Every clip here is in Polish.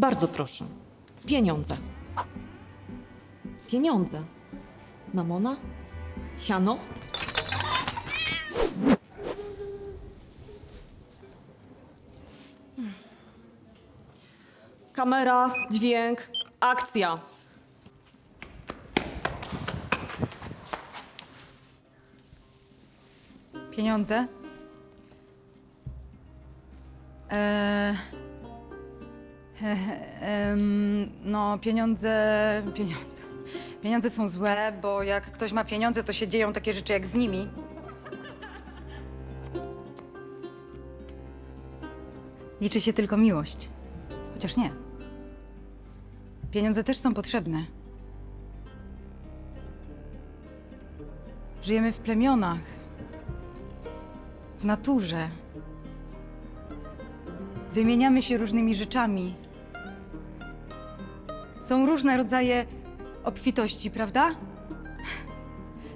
Bardzo proszę. Pieniądze. Pieniądze. Mamona? Siano? Kamera, dźwięk, akcja. Pieniądze? Eee, no, pieniądze, pieniądze. Pieniądze są złe, bo jak ktoś ma pieniądze, to się dzieją takie rzeczy jak z nimi. Liczy się tylko miłość. Chociaż nie. Pieniądze też są potrzebne. Żyjemy w plemionach, w naturze. Wymieniamy się różnymi rzeczami. Są różne rodzaje obfitości, prawda?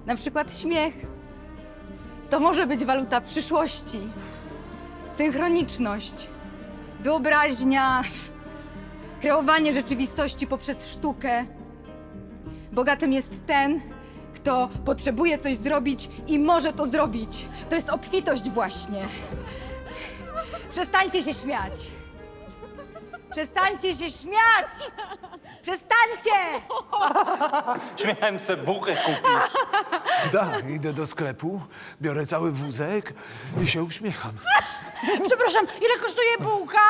Na przykład śmiech. To może być waluta przyszłości. Synchroniczność, wyobraźnia, kreowanie rzeczywistości poprzez sztukę. Bogatym jest ten, kto potrzebuje coś zrobić i może to zrobić. To jest obfitość właśnie. Przestańcie się śmiać. Przestańcie się śmiać! Przestańcie! Śmiałem se bułkę kupić. Da, idę do sklepu, biorę cały wózek i się uśmiecham. Przepraszam, ile kosztuje bułka?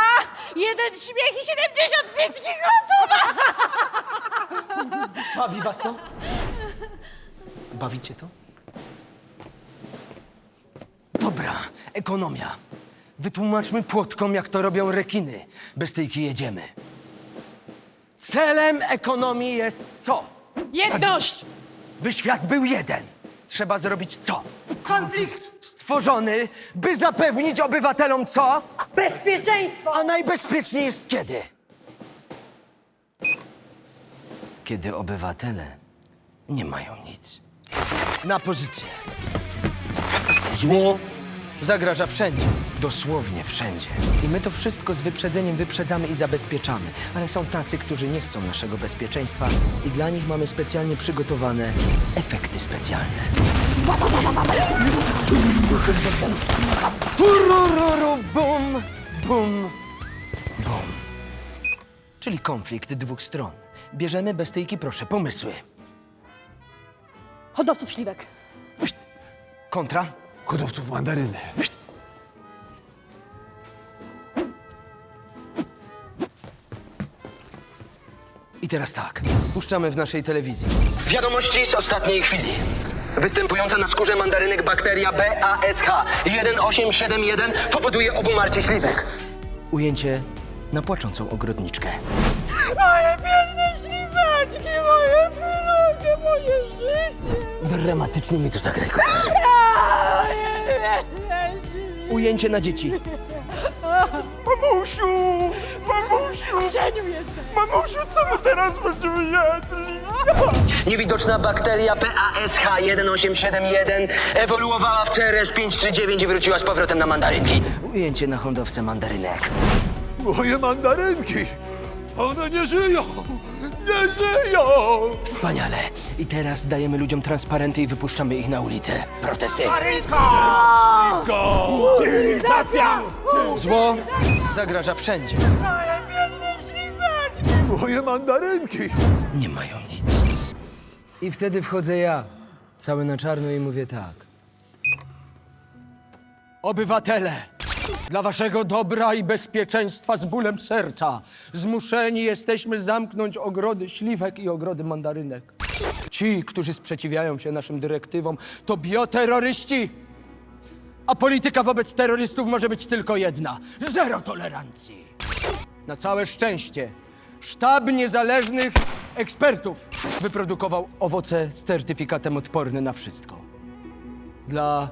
Jeden śmiech i 75 gigotów! Bawi was to? Bawicie to? Dobra, ekonomia. Wytłumaczmy płotkom, jak to robią rekiny. Bez tyjki jedziemy. Celem ekonomii jest co? Jedność! By świat był jeden. Trzeba zrobić co? Konflikt! Stworzony, by zapewnić obywatelom co? Bezpieczeństwo! A najbezpieczniej jest kiedy? Kiedy obywatele nie mają nic. Na pozycję. Zło Zagraża wszędzie, dosłownie wszędzie. I my to wszystko z wyprzedzeniem wyprzedzamy i zabezpieczamy. Ale są tacy, którzy nie chcą naszego bezpieczeństwa i dla nich mamy specjalnie przygotowane efekty specjalne. Turururu, bum, bum, bum. Czyli konflikt dwóch stron. Bierzemy bez tyjki, proszę, pomysły. Hodowców śliwek. Kontra? Hodowców mandaryny. I teraz tak, puszczamy w naszej telewizji. Wiadomości z ostatniej chwili. Występująca na skórze mandarynek bakteria BASH 1871 powoduje obumarcie śliwek. Ujęcie na płaczącą ogrodniczkę. Moje biedne śliweczki, moje pylonie, moje życie! Dramatycznie mi to zagraj. Ujęcie na dzieci. Mamusiu! Mamusiu! Cieniu jestem! Mamusiu, co my teraz będziemy jedli? Niewidoczna bakteria BASH 1871 ewoluowała w CRS 539 i wróciła z powrotem na mandarynki. Ujęcie na hodowcę mandarynek. Moje mandarynki! One nie żyją! Nie żyją! Wspaniale. I teraz dajemy ludziom transparenty i wypuszczamy ich na ulicę. Protesty. Utylizacja! Zło zagraża wszędzie. Moje mandarynki! Nie mają nic. I wtedy wchodzę ja, cały na czarno i mówię tak. Obywatele, dla waszego dobra i bezpieczeństwa z bólem serca zmuszeni jesteśmy zamknąć ogrody śliwek i ogrody mandarynek. Ci, którzy sprzeciwiają się naszym dyrektywom, to bioterroryści. A polityka wobec terrorystów może być tylko jedna: zero tolerancji. Na całe szczęście, sztab niezależnych ekspertów wyprodukował owoce z certyfikatem odporny na wszystko. Dla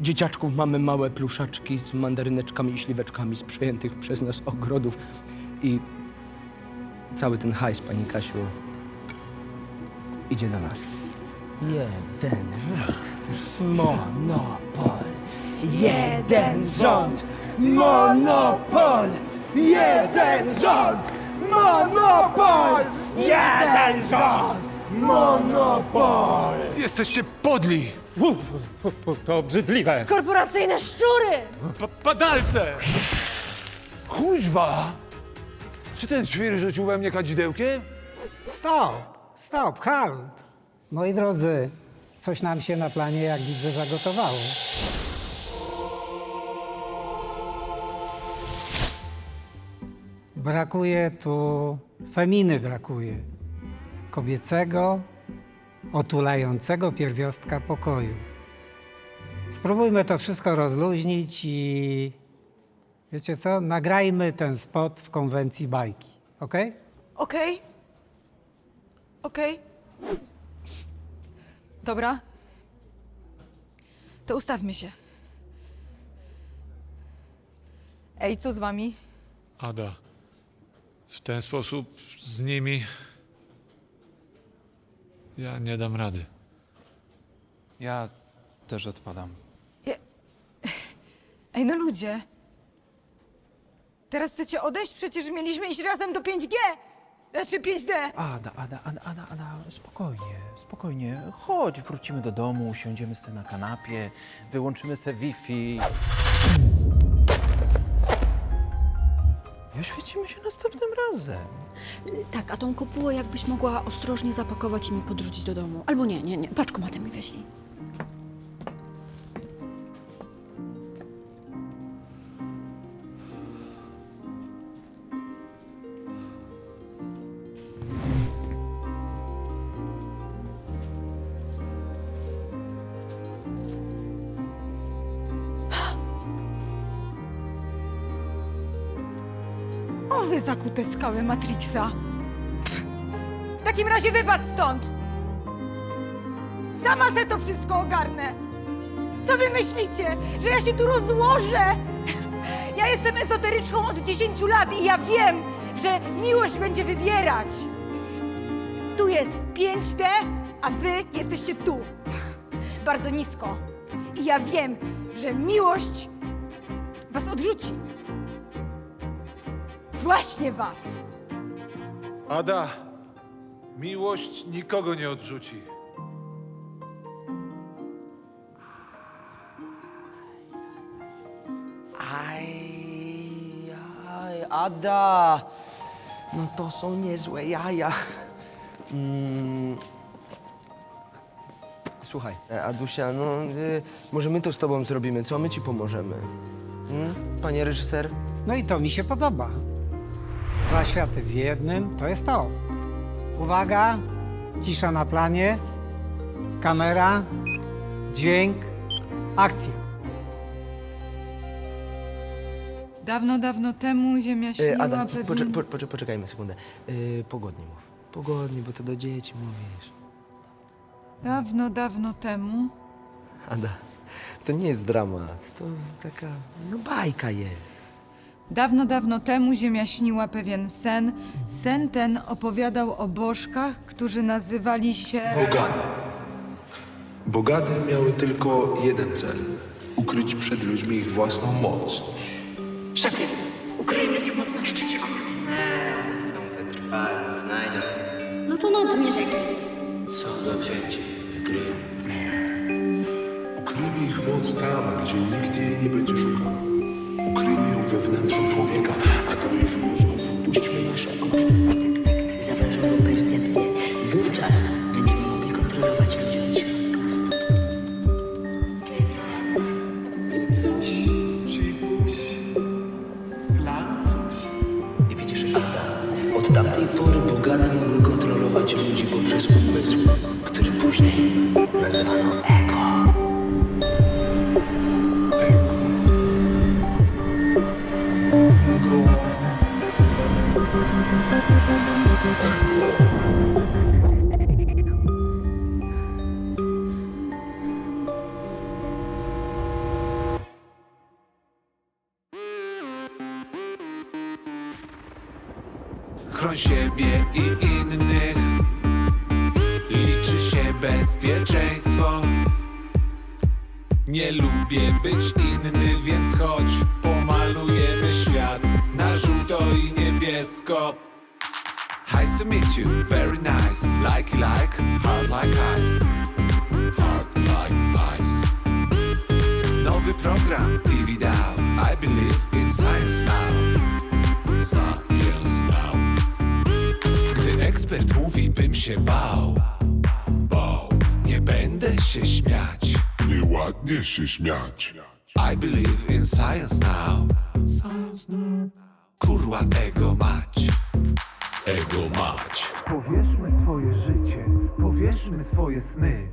dzieciaczków mamy małe pluszaczki z mandaryneczkami i śliweczkami z przejętych przez nas ogrodów i cały ten hajs, pani Kasiu, idzie do nas. Jeden rząd, monopol. Jeden rząd, monopol. Jeden rząd! Monopol! Jeden rząd! Monopol! Jesteście podli! To obrzydliwe. Korporacyjne szczury! Padalce! Kuźwa! Czy ten świr rzucił we mnie kadzidełkiem? Stop, stop, halt. Moi drodzy, coś nam się na planie, jak widzę, zagotowało. Brakuje tu, feminy brakuje, kobiecego, otulającego pierwiostka pokoju. Spróbujmy to wszystko rozluźnić i wiecie co, nagrajmy ten spot w konwencji bajki, okej? Okej. Okej. Dobra. To ustawmy się. Ej, co z wami? Ada, w ten sposób z nimi ja nie dam rady. Ja też odpadam. Ej, no ludzie. Teraz chcecie odejść? Przecież mieliśmy iść razem do 5G. Znaczy 5D. Ada, Ada, Ada, Ada, Ada, spokojnie, spokojnie. Chodź, wrócimy do domu, usiądziemy sobie na kanapie, wyłączymy sobie Wi-Fi. I oświecimy się następnym razem. Tak, a tą kopułę jakbyś mogła ostrożnie zapakować i mi podrzucić do domu. Albo nie, nie, nie, paczkomatem mi weźli. O wy zakute skały Matrixa. Pff. W takim razie wypadł stąd. Sama se to wszystko ogarnę. Co wy myślicie? Że ja się tu rozłożę? Ja jestem ezoteryczką od 10 lat i ja wiem, że miłość będzie wybierać. Tu jest 5D, a wy jesteście tu. Bardzo nisko. I ja wiem, że miłość was odrzuci. Właśnie was. Ada, miłość nikogo nie odrzuci. Aj, aj, Ada! No to są niezłe jaja. Mm. Słuchaj, e, Adusia, no y, może my to z tobą zrobimy, co? My ci pomożemy. Mm? Panie reżyser? No i to mi się podoba. Dwa światy w jednym to jest to. Uwaga, cisza na planie, kamera, dźwięk, akcja. Dawno, dawno temu ziemia śniła E, Ada, pewien... poczek- po, poczek- poczekajmy sekundę. E, pogodnie mów. Pogodnie, bo to do dzieci mówisz. Dawno, dawno temu... Ada, to nie jest dramat, to taka, no bajka jest. Dawno, dawno temu ziemia śniła pewien sen. Sen ten opowiadał o bożkach, którzy nazywali się... Bogady. Bogady miały tylko jeden cel. Ukryć przed ludźmi ich własną moc. Szefie, ukryjmy ich moc na szczycie góry. Są wytrwali, znajdą. No to na dnie rzeki. Co za wzięcie, wykryją. Ukryjmy ich moc tam, gdzie nikt jej nie będzie szukał. We wnętrzu człowieka, a do ich mózgów wpuśćmy nasze oczy. Zawężoną percepcję. Wówczas będziemy mogli kontrolować ludzi od środka. Coś ci puś. Plan coś. I widzisz, Ada, od tamtej pory bogady mogły kontrolować ludzi poprzez umysł, który później nazywano bezpieczeństwo. Nie lubię być inny, więc chodź, pomalujemy świat na żółto i niebiesko. Nice to meet you, very nice. Like like, hard like ice. Hard like ice. Nowy program TV dał I believe in science now. Science now. Gdy ekspert mówi, bym się bał będę się śmiać Nieładnie się śmiać. I believe in science now Science now Kurwa ego mać Ego mać Powierzmy swoje życie, powierzmy swoje sny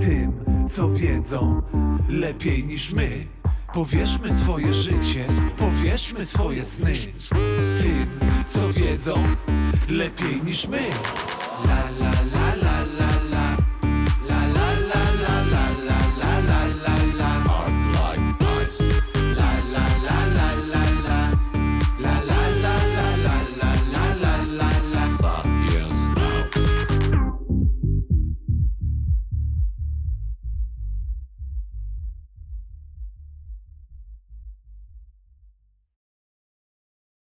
tym, co wiedzą lepiej niż my. Powierzmy swoje życie, powierzmy swoje sny z tym, co wiedzą lepiej niż my. La la la